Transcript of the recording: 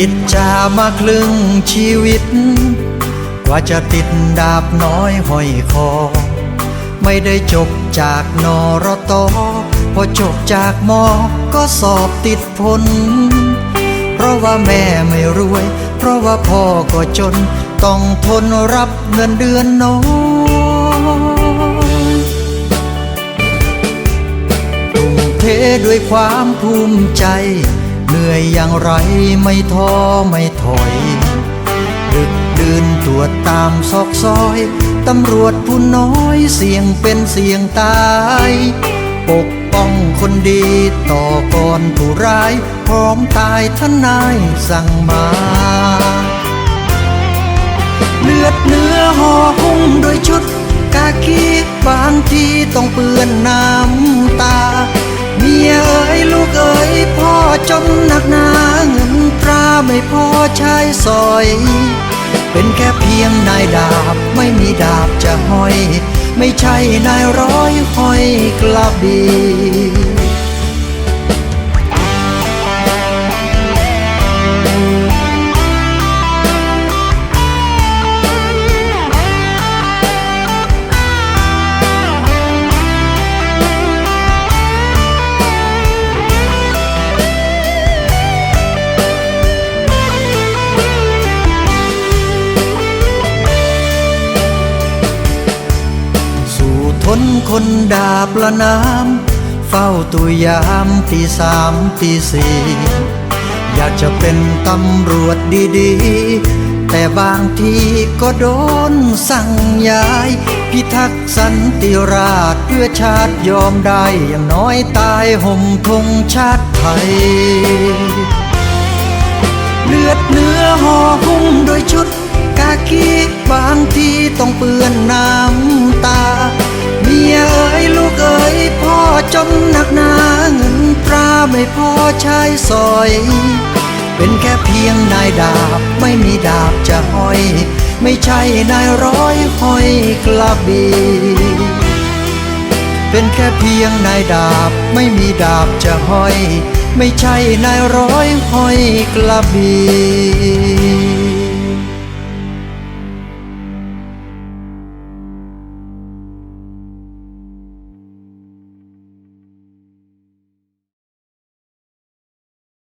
ติดจามาครึ่งชีวิต กว่าจะติดดาบน้อยห้อยคอ ไม่ได้จบจากนอรตอพอจบจากมอก็สอบติดผลเพราะว่าแม่ไม่รวย เพราะว่าพ่อก็จน ต้องทนรับเงินเดือนน้อยทุ่มเทด้วยความภูมิใจ เหนื่อยอย่างไรไม่ท้อไม่ถอยดึกดื่นตรวจตามซอกซอย ตำรวจผู้น้อยเสี่ยงเป็นเสี่ยงตาย ปกป้องคนดีต่อก่อนผู้ร้าย พร้อมตายทนายสั่งมา เลือดเนื้อห่อหุ้มด้วยชุดกากีบางทีต้องเปื้อนน้ำตา เมียเอ๋ยลูกเอ๋ยพ่อจนหนักหนาเงินตราไม่พอใช้สอย เป็นแค่เพียงนายดาบไม่มีดาบจะห้อย ไม่ใช่นายร้อยห้อยกลับดี คนดาบละน้ำเฝ้าตัวยามตีสามตีสี่อยากจะเป็นตำรวจดีๆ แต่บางทีก็โดนสั่งย้าย พิทักษ์สันติราชเพื่อชาติยอมได้อย่างน้อยตายห่มธงชาติไทย เลือดเนื้อห่อหุ้มโดยชุดกากีบางทีต้องเปื้อนน้ำ ไม่พอใช้สอย เป็นแค่เพียงนายดาบไม่มีดาบจะห้อย ไม่ใช่นายร้อยห้อยกระบี่เป็นแค่เพียงนายดาบไม่มีดาบจะห้อย ไม่ใช่นายร้อยห้อยกระบี่